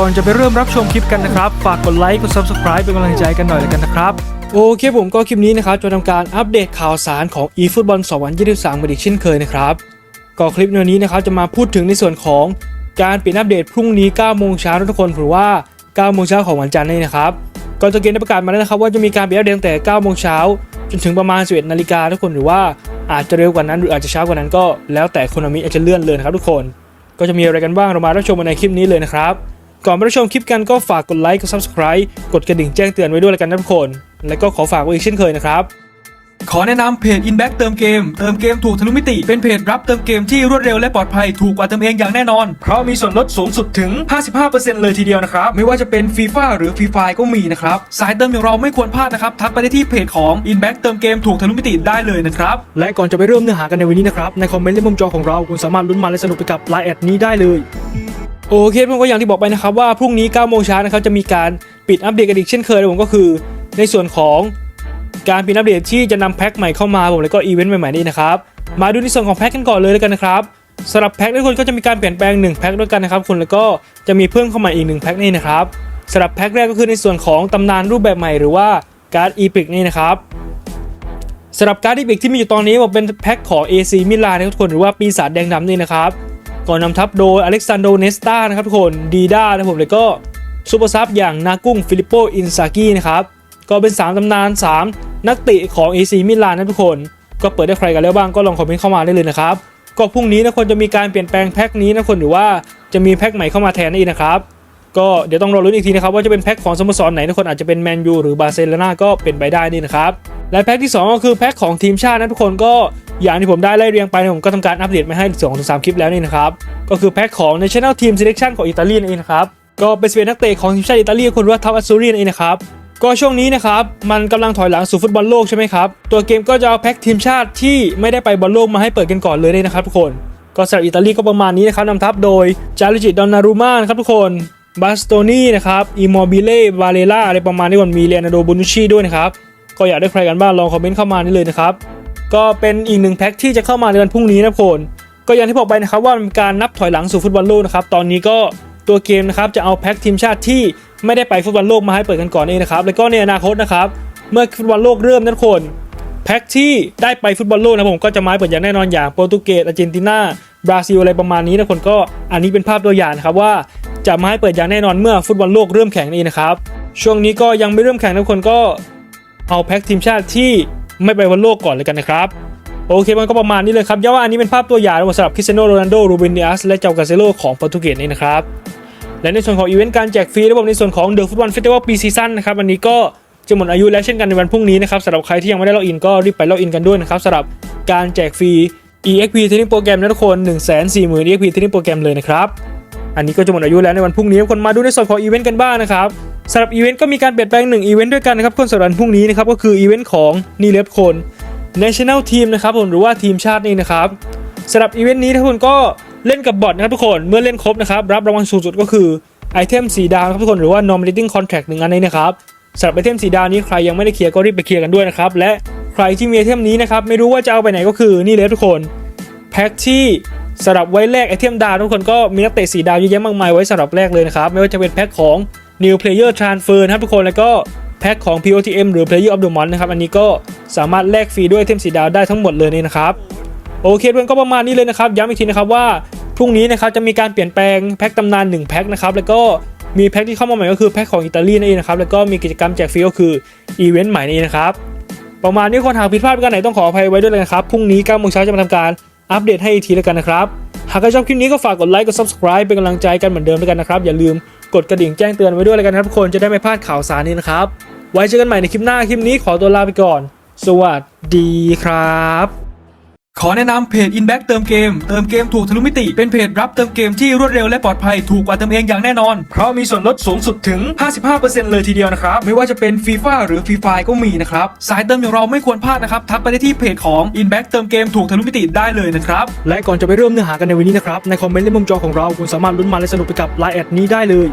ก่อนจะไปเริ่มรับชมคลิปกันนะครับ ฝากกดไลค์กด subscribe เป็นกำลังใจกันหน่อยแล้วกันนะครับ โอเคผมก็คลิปนี้นะครับจะทำการอัปเดตข่าวสารของ eFootball 2023กันอีกเช่นเคยนะครับก็คลิปในนี้นะครับจะมาพูดถึงในส่วนของการเปลี่ยนอัปเดตพรุ่งนี้9โมงเช้าทุกคนหรือว่า9โมงเช้าของวันจันทร์นี่นะครับก่อนจะเกณฑ์ได้ประกาศมาแล้วนะครับว่าจะมีการเปลี่ยนอัปเดตตั้งแต่9โมงเช้าจนถึงประมาณ11นาฬิกาทุกคนหรือว่าอาจจะเร็วกว่านั้นหรืออาจจะช้ากว่านั้นก็แล้วแต่คนมิอาจจะเลื่อนเลยนะครับทุกคน ก็จะมีอะไรกันบ้างเรามารับชมในคลิปนี้เลยนะครับ ก่อนไปรับชมคลิปกันก็ฝากกดไลค์กด subscribe กดกระดิ่งแจ้งเตือนไว้ด้วยแล้วกันนะทุกคน และก็ขอฝากไว้อีกเช่นเคยนะครับ ขอแนะนำเพจ Inback เติมเกม เติมเกมถูกทะลุมิติ เป็นเพจรับเติมเกมที่รวดเร็วและปลอดภัยถูกกว่าเติมเองอย่างแน่นอน เพราะมีส่วนลดสูงสุดถึง 55%เลยทีเดียวนะครับ ไม่ว่าจะเป็นฟีฟ่าหรือฟรีไฟก็มีนะครับ สายเติมอย่างเราไม่ควรพลาดนะครับ ทักไปได้ที่เพจของ Inback เติมเกมถูกทะลุมิติได้เลยนะครับ และก่อนจะไปเริ่มเนื้อหากันในวันนี้นะครับ ในคอมเมนต์และมุมจอของเราคุณสามารถลุ้นมันและสนุกไปกับไลน์แอดนี้ได้เลย โอเคผมก็อย่างที่บอกไปนะครับว่าพรุ่งนี้9โมงเช้านะครับจะมีการปิดอัปเดตกันอีกเช่นเคยผมก็คือ ในส่วนของการปิดอัปเดตที่จะนำแพ็คใหม่เข้ามาผมแล้วก็อีเวนต์ใหม่ๆนี่นะครับมาดูในส่วนของแพ็คกันก่อนเลยแล้วกันนะครับสำหรับแพ็คทุกคนก็จะมีการเปลี่ยนแปลง1แพ็คด้วยกันนะครับคุณแล้วก็จะมีเพิ่มเข้ามาอีก1แพ็คนี่นะครับสำหรับแพ็คแรกก็คือในส่วนของตำนานรูปแบบใหม่หรือว่าการ์ดอีพิกนี่นะครับสำหรับการ์ดอีพิกที่มีอยู่ตอนนี้ผมเป็นแพ็คของ AC มิลานนะทุกคนหรือว่าปีศาจแดงดำนี่นะครับ ก่อนนำทัพโดยอเล็กซานโดเนสตานะครับทุกคนดีด้านะผมแล้วก็ซูเปอร์ซับอย่างนากุ้งฟิลิปโปอินซากินะครับก็เป็น 3ตำนาน 3 นักเตะของ AC มิลานนะทุกคน ก็เปิดได้ใครกันแล้วบ้างก็ลองคอมเมนต์เข้ามาได้เลยนะครับ ก็พรุ่งนี้นะคนจะมีการเปลี่ยนแปลงแพ็คนี้นะคนหรือว่าจะมีแพ็คใหม่เข้ามาแทนนั่นเองนะครับก็เดี๋ยวต้องรอรุ้นอีกทีนะครับว่าจะเป็นแพ็คของสโมสรไหนนะคนอาจจะเป็นแมนยูหรือบาร์เซโลนาก็เป็นไปได้นี่นะครับและแพ็คที่ 2 ก็คือแพ็คของทีมชาตินะทุกคนก็ อย่างที่ผมได้ไล่เรียงไปนะผมก็ทำการอัปเดตมาให้2-3ถึงคลิปแล้วนี่นะครับ ก็คือแพ็คของ National Team Selection ของอิตาลีนั่นเองนะครับ ก็เป็น11นักเตะของทีมชาติอิตาลีคนว่าทัพอัสซูรีนั่นเองนะครับก็ช่วงนี้นะครับ มันกำลังถอยหลังสู่ฟุตบอลโลกใช่ไหมครับ ตัวเกมก็จะเอาแพ็คทีมชาติที่ไม่ได้ไปบอลโลกมาให้เปิดกันก่อนเลยนี่นะครับทุกคน ก็สำหรับอิตาลีก็ประมาณนี้นะครับนำทัพโดยจาริจิดอนนารูมานะครับทุกคนบาสโตนี่นะครับอิมอบิเล่วาเลล่าอะไรประมาณนี้ก่อนมีเลียนาโดบูนุชีด้วยนะครับ ก็อยากได้ใครกันบ้างลองคอมเมนต์เข้ามานี่เลยนะครับ ก็เป็นอีกหนึ่งแพ็คที่จะเข้ามาในวันพรุ่งนี้นะทุกคนก็อย่างที่บอกไปนะครับว่าเป็นการนับถอยหลังสู่ฟุตบอลโลกนะครับตอนนี้ก็ตัวเกมนะครับจะเอาแพ็คทีมชาติที่ไม่ได้ไปฟุตบอลโลกมาให้เปิดกันก่อนเองนะครับแล้วก็ในอนาคตนะครับเมื่อฟุตบอลโลกเริ่มนะทุกคนแพ็คที่ได้ไปฟุตบอลโลกนะผมก็จะมาเปิดอย่างแน่นอนอย่างโปรตุเกสอาร์เจนตินาบราซิลอะไรประมาณนี้นะคนก็อันนี้เป็นภาพตัวอย่างนะครับว่าจะมาให้เปิดอย่างแน่นอนเมื่อฟุตบอลโลกเริ่มแข่งนี่นะครับช่วงนี้ก็ยังไม่เริ่มแข่งนะคนก็เอาแพ็คทีมชาติที่ ไม่ไปบอลโลกก่อนเลยกันนะครับโอเคมันก็ประมาณนี้เลยครับย้ำว่าอันนี้เป็นภาพตัวอย่างสำหรับคริสเตียโนโรนัลโดรูเบนิอัสและเจ้ากาเซโลของโปรตุเกสนี่นะครับและในส่วนของอีเวนต์การแจกฟรีระบบในส่วนของเดอะฟุตบอลเฟสติวัลปีซีซั่นนะครับอันนี้ก็จะหมดอายุแล้วเช่นกันในวันพรุ่งนี้นะครับสำหรับใครที่ยังไม่ได้ล็อกอินก็รีบไปล็อกอินกันด้วยนะครับสำหรับการแจกฟรี EXP Training Program นะทุกคน 1 4 0 0 0 0 EXP Training Program เลยนะครับอันนี้ก็จะหมดอายุแล้วในวันพรุ่งนี้คนมาดูในส่วนของอีเวนต์กันบ้างนะครับ สำหรับอีเวนต์ก็มีการเปลี่ยนแปลงหนึ่งอีเวนต์ด้วยกันนะครับคนสำหรับวันพรุ่งนี้นะครับก็คืออีเวนต์ของนี่เลฟคน National Team นะครับผมหรือว่าทีมชาตินี่นะครับสำหรับอีเวนต์นี้ทุกคนก็เล่นกับบอทนะครับทุกคนเมื่อเล่นครบนะครับรับรางวัลสูงสุดก็คือไอเทมสีดาวนครับทุกคนหรือว่า nominating contract หนึ่งอันนี้นะครับสำหรับไอเทมสีดาวนี้ใครยังไม่ได้เคลียร์ก็รีบไปเคลียร์กันด้วยนะครับและใครที่มีไอเทมนี้นะครับไม่รู้ว่าจะเอาไปไหนก็คือนี่เลยทุกคนแพ็คที่สำหรับไว้แลกไอเทมดาวทุกคนก็มีนักเตะสีดาวเยอะแยะมากมายไว้สำหรับแลกเลยนะครับไม่ว่าจะเป็นแพ็คของ New Player Transfer นะครับทุกคนแล้วก็แพ็คของ POTM หรือ Player of the Month นะครับ อันนี้ก็สามารถแลกฟรีด้วยเทมสีดาวได้ทั้งหมดเลยนี่นะครับ โอเคเพื่อนก็ประมาณนี้เลยนะครับ ย้ำอีกทีนะครับว่าพรุ่งนี้นะครับจะมีการเปลี่ยนแปลงแพ็คตำนาน 1 แพ็คนะครับ แล้วก็มีแพ็คที่เข้ามาใหม่ก็คือแพ็คของอิตาลีนั่นเองนะครับ แล้วก็มีกิจกรรมแจกฟรีก็คืออีเวนต์ใหม่นี่นะครับ ประมาณนี้คนหากผิดพลาดประการไหนต้องขออภัยไว้ด้วยเลยนะครับ พรุ่งนี้9โมงเช้าจะมาทำการอัปเดตให้อีกทีแล้วกันนะครับ หากใครชอบคลิปนี้ก็ฝากกดไลค์กด subscribe เป็นกำลังใจกันเหมือนเดิมด้วยกันนะครับ อย่าลืมกดกระดิ่งแจ้งเตือนไว้ด้วยเลยกันครับทุกคนจะได้ไม่พลาดข่าวสารนี้นะครับ ไว้เจอกันใหม่ในคลิปหน้าคลิปนี้ขอตัวลาไปก่อน สวัสดีครับ ขอแนะนำเพจ Inback เติมเกม เติมเกมถูกทะลุมิติ เป็นเพจรับเติมเกมที่รวดเร็วและปลอดภัยถูกกว่าเติมเองอย่างแน่นอน เพราะมีส่วนลดสูงสุดถึง 55%เลยทีเดียวนะครับ ไม่ว่าจะเป็นฟีฟ่าหรือฟรีไฟก็มีนะครับ สายเติมอย่างเราไม่ควรพลาดนะครับ ทักไปได้ที่เพจของ Inback เติมเกมถูกทะลุมิติได้เลยนะครับ และก่อนจะไปเริ่มเนื้อหากันในวันนี้นะครับ ในคอมเมนต์และมุมจอของเราคุณสามารถลุ้นมันและสนุกไปกับไลน์แอดนี้ได้เลย